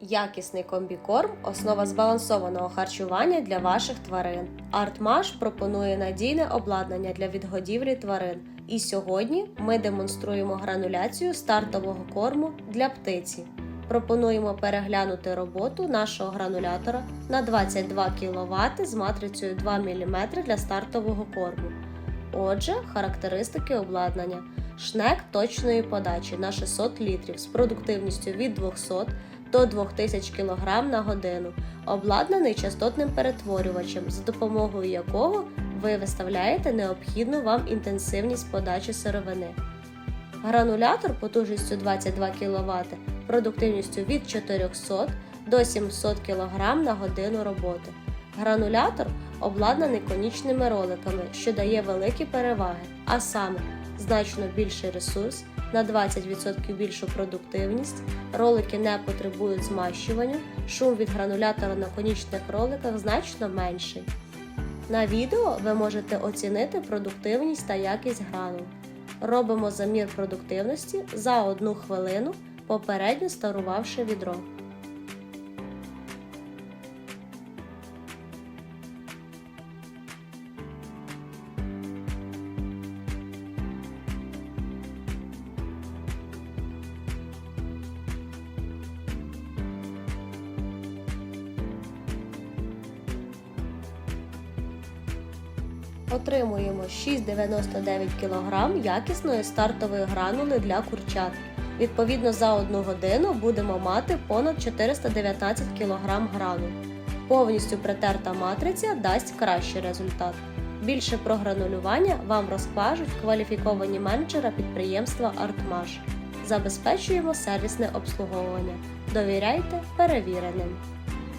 Якісний комбікорм основа збалансованого харчування для ваших тварин. Артмаш пропонує надійне обладнання для відгодівлі тварин. І сьогодні ми демонструємо грануляцію стартового корму для птиці. Пропонуємо переглянути роботу нашого гранулятора на 22 кВт з матрицею 2 мм для стартового корму. Отже, характеристики обладнання. Шнек точної подачі на 600 літрів з продуктивністю від 200 до 2000 кг на годину, обладнаний частотним перетворювачем, за допомогою якого ви виставляєте необхідну вам інтенсивність подачі сировини. Гранулятор потужністю 22 кВт, продуктивністю від 400 до 700 кг на годину роботи. Гранулятор обладнаний конічними роликами, що дає великі переваги, а саме значно більший ресурс, на 20% більшу продуктивність, ролики не потребують змащування, шум від гранулятора на конічних роликах значно менший. На відео ви можете оцінити продуктивність та якість гранул. Робимо замір продуктивності за 1 хвилину, попередньо старувавши відро. Отримуємо 6,99 кг якісної стартової гранули для курчат. Відповідно, за 1 годину будемо мати понад 419 кг гранул. Повністю притерта матриця дасть кращий результат. Більше про гранулювання вам розкажуть кваліфіковані менеджери підприємства Артмаш. Забезпечуємо сервісне обслуговування. Довіряйте перевіреним.